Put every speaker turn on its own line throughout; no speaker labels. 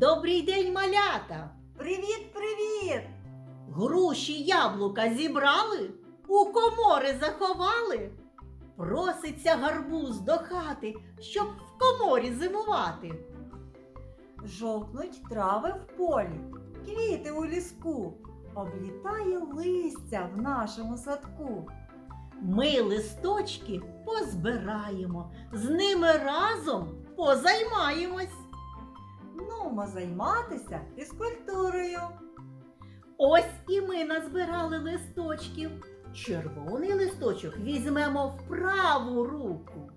Добрий день, малята!
Привіт, привіт!
Груші яблука зібрали, у комори заховали. Проситься гарбуз до хати, щоб в коморі зимувати.
Жовкнуть трави в полі, квіти у ліску, облітає листя в нашому садку.
Ми листочки позбираємо, з ними разом позаймаємось.
Нумо займатися фізкультурою.
Ось і ми назбирали листочків. Червоний листочок візьмемо в праву руку.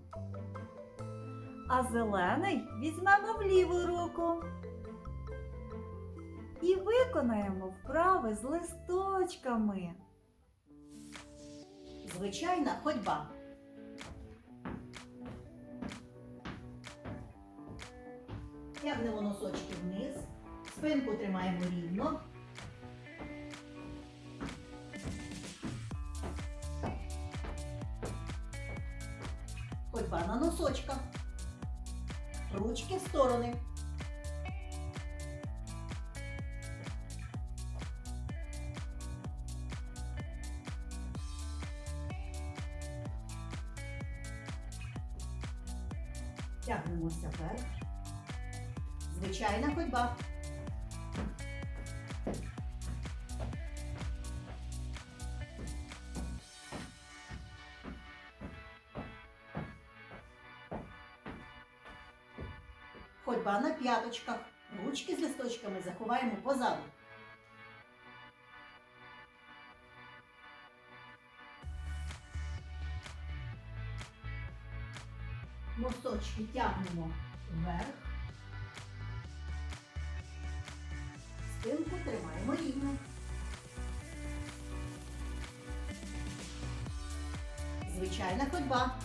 А зелений візьмемо в ліву руку. І виконаємо вправи з листочками.
Звичайна ходьба. Тягнемо носочки вниз, спинку тримаємо рівно. Ходьба на носочках. Ручки в сторони. Тягнемося вверх. Звичайна ходьба. Ходьба на п'яточках. Ручки з листочками заховаємо позаду. Носочки тягнемо вверх. Тримаємо. Звичайна ходьба.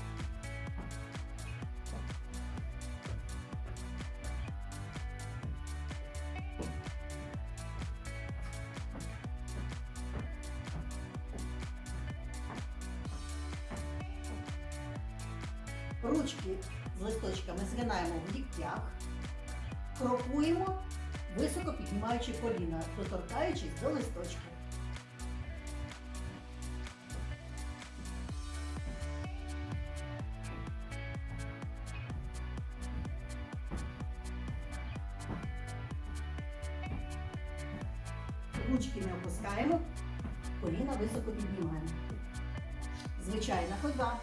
Ручки з листочками згинаємо в ліктях, крокуємо, високо піднімаючи коліна, доторкаючись до листочків. Ручки не опускаємо, коліна високо піднімаємо. Звичайна ходьба.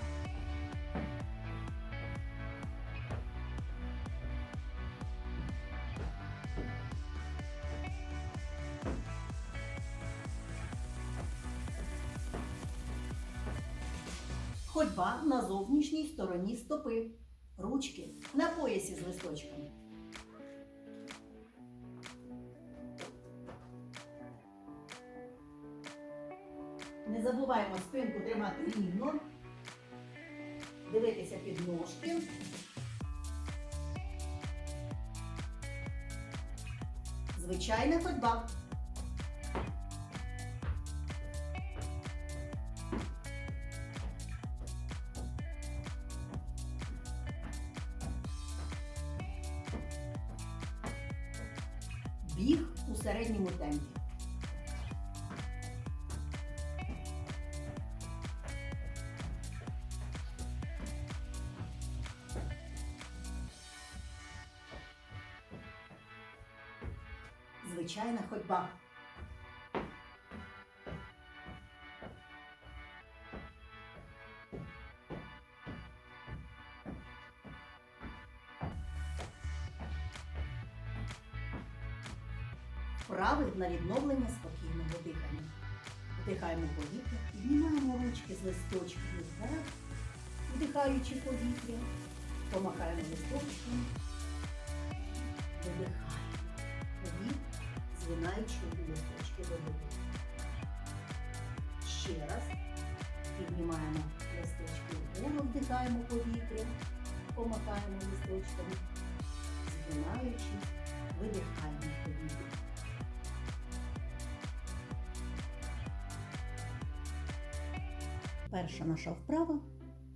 Ходьба на зовнішній стороні стопи. Ручки на поясі з листочками. Не забуваємо спинку тримати рівно. Дивитися під ножки. Звичайна ходьба. Звичайна ходьба. Вправи на відновлення спокійного дихання. Вдихаємо повітря, піднімаємо ручки з листочків вверх, вдихаючи повітря, помахаємо листочками, видихаємо згинаючи листочки до води. Ще раз піднімаємо листочки вгору, вдихаємо повітря, помахаємо листочками, згинаючи, видихаємо повітря. Перша наша вправа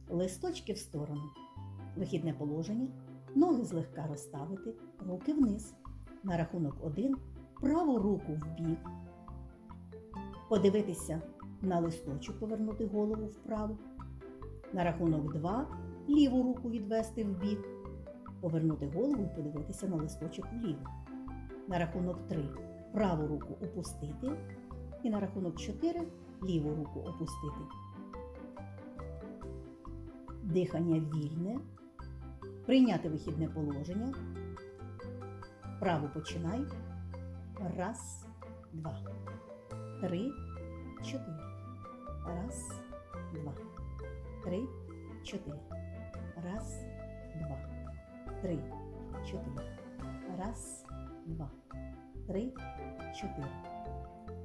листочки в сторону. Вихідне положення. Ноги злегка розставити, руки вниз. На рахунок один праву руку в бік. Подивитися на листочок, повернути голову вправо. На рахунок два ліву руку відвести в бік. Повернути голову і подивитися на листочок вліво. На рахунок три праву руку опустити. І на рахунок 4 ліву руку опустити. Дихання вільне. Прийняти вихідне положення. Вправо починай. Раз, два, три, чотири. Раз, два, три, чотири. Раз, два, три, чотири. Раз, два, три, чотири.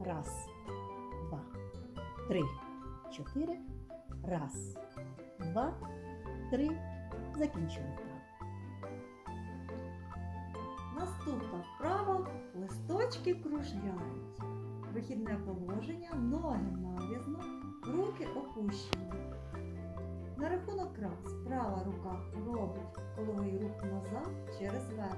Раз, два, три, чотири. Раз, два, три. Закінчили
Наступна вправа листочки кружляють. Вихідне положення, ноги навізно, руки опущені. На рахунок раз права рука робить коловий рух назад через верх.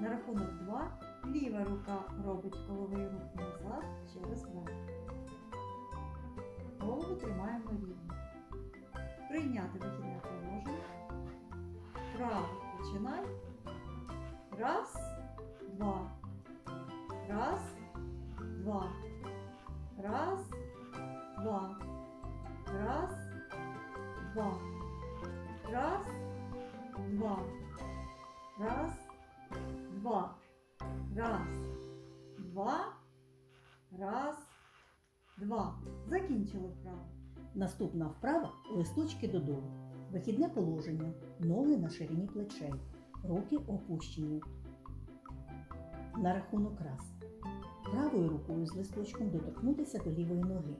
На рахунок два ліва рука робить коловий рух назад через верх. Голову тримаємо рівно. Прийняти вихідне положення. Право починай. Раз, два. Раз, два. Раз, два. Раз, два. Раз, два. Раз, два. Раз, два. Раз, два. Закінчили вправо.
Наступна вправа листочки додолу. Вихідне положення. Ноги на ширині плечей. Руки опущені. На рахунок раз. Правою рукою з листочком доторкнутися до лівої ноги.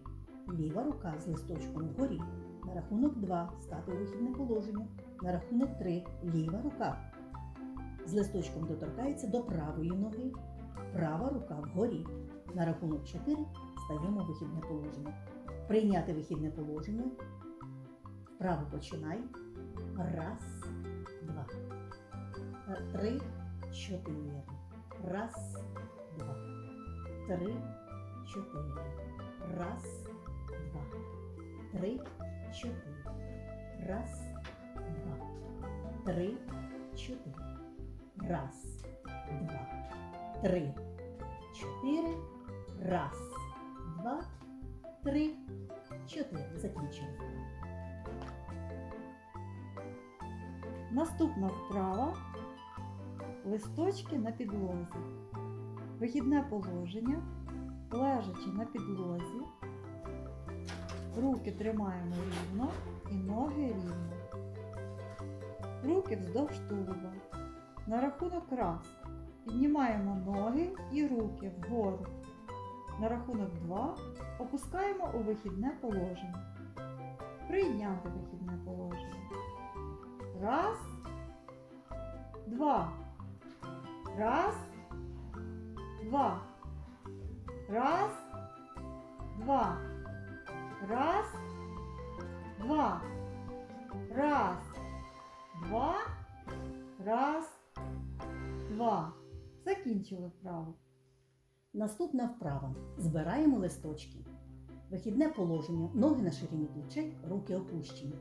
Ліва рука з листочком вгорі. На рахунок 2 стати у вихідне положення. На рахунок 3 ліва рука з листочком доторкається до правої ноги. Права рука вгорі. На рахунок 4 стаємо вихідне положення. Прийняти вихідне положення. Вправо починай. Раз, два. Е, Три, чотири. Раз, два. Три, чотири. Раз, два. Три, чотири. Раз, два. Три, чотири. Раз, два. Три, чотири. Раз, два, три, чотири. Закінчили.
Наступна вправа листочки на підлозі. Вихідне положення, лежачи на підлозі, руки тримаємо рівно і ноги рівно. Руки вздовж тулуба. На рахунок раз піднімаємо ноги і руки вгору. На рахунок два опускаємо у вихідне положення. Прийняти вихідне положення. Раз, два. Раз, два. Раз, два. Раз, два. Раз, два. Раз, два. Закінчили вправо.
Наступна вправа. Збираємо листочки. Вихідне положення. Ноги на ширині плечей, руки опущені.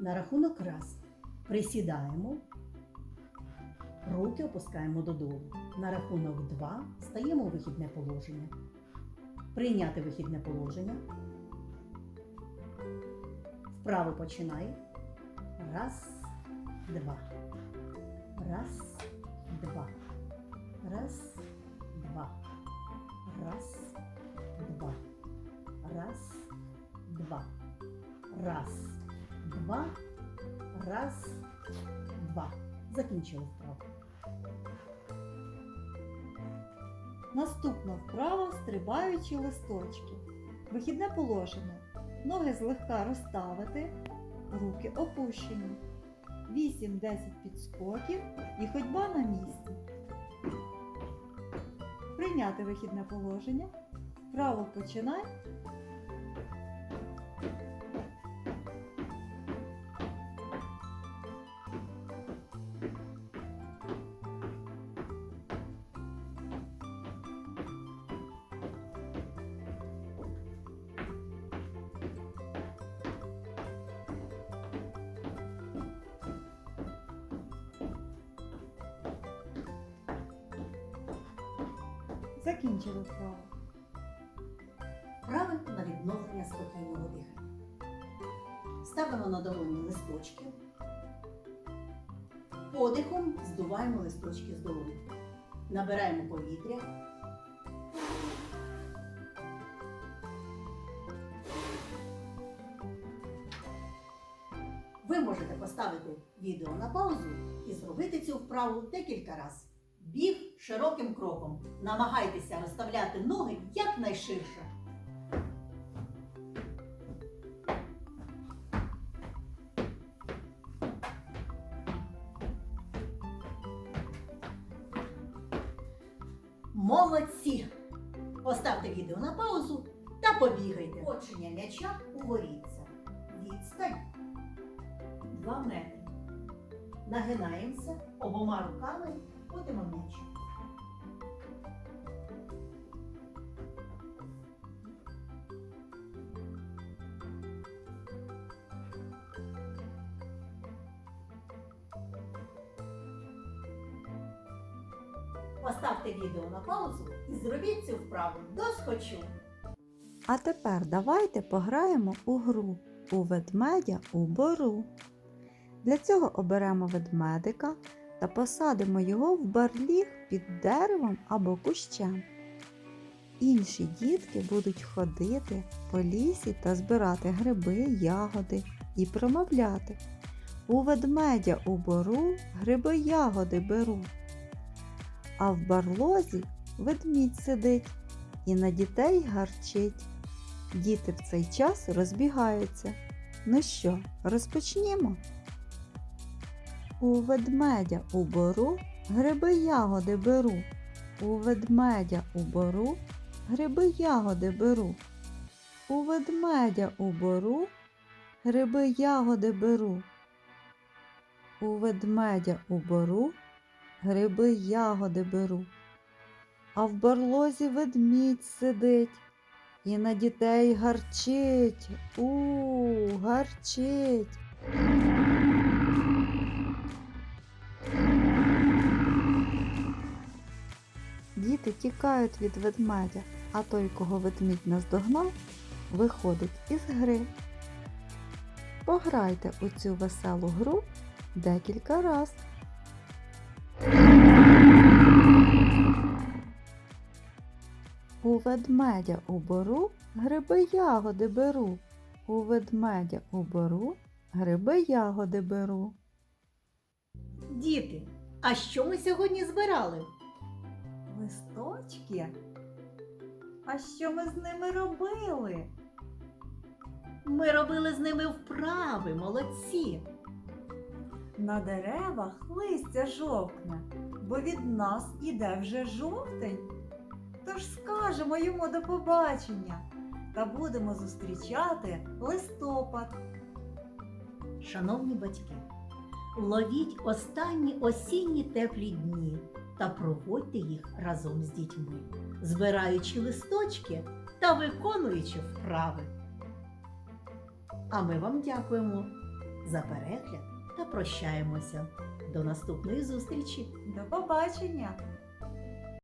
На рахунок раз. Присідаємо. Руки опускаємо додолу. На рахунок два стаємо у вихідне положення. Прийняти вихідне положення. Вправо починай. Раз, два. Раз, два. Раз, два. Раз, два. Раз, два. Раз, два. Раз, два. Закінчили вправо.
Наступна вправа стрибаючі листочки. Вихідне положення. Ноги злегка розставити, руки опущені. 8-10 підскоків і ходьба на місці. Прийняти вихідне положення. Вправо починай.
Закінчили вправу.
Вправи на відновлення спокійного дихання. Ставимо на долоні листочки. Подихом здуваємо листочки з долоні. Набираємо повітря. Ви можете поставити відео на паузу і зробити цю вправу декілька разів. Біг широким кроком. Намагайтеся розставляти ноги якнайширше. Молодці! Поставте відео на паузу та побігайте. Почення м'яча у воріться. Відстань 2 метри. Нагинаємося обома руками, котимо м'яч. Поставте відео на паузу і зробіть цю вправу доскочу.
А тепер давайте пограємо у гру у ведмедя у бору. Для цього оберемо ведмедика та посадимо його в барліг під деревом або кущем. Інші дітки будуть ходити по лісі та збирати гриби, ягоди і промовляти. У ведмедя у бору гриби ягоди беру. А в барлозі ведмідь сидить і на дітей гарчить. Діти в цей час розбігаються. Ну що, розпочнімо? У ведмедя у гриби ягоди беру. У ведмедя у гриби ягоди беру. У ведмедя у гриби ягоди беру. У ведмедя у бору гриби ягоди беру. А в барлозі ведмідь сидить і на дітей гарчить. У, гарчить. Діти тікають від ведмедя, а той, кого ведмідь наздогнав, виходить із гри. Пограйте у цю веселу гру декілька раз. У ведмедя у бору гриби ягоди беру. У ведмедя у бору гриби ягоди беру.
Діти, а що ми сьогодні збирали?
Листочки. А що ми з ними робили?
Ми робили з ними вправи, молодці.
На деревах листя жовтне, бо від нас іде вже жовтень. Тож скажемо йому до побачення та будемо зустрічати листопад.
Шановні батьки, ловіть останні осінні теплі дні та проводьте їх разом з дітьми, збираючи листочки та виконуючи вправи. А ми вам дякуємо за перегляд та прощаємося. До наступної зустрічі!
До побачення!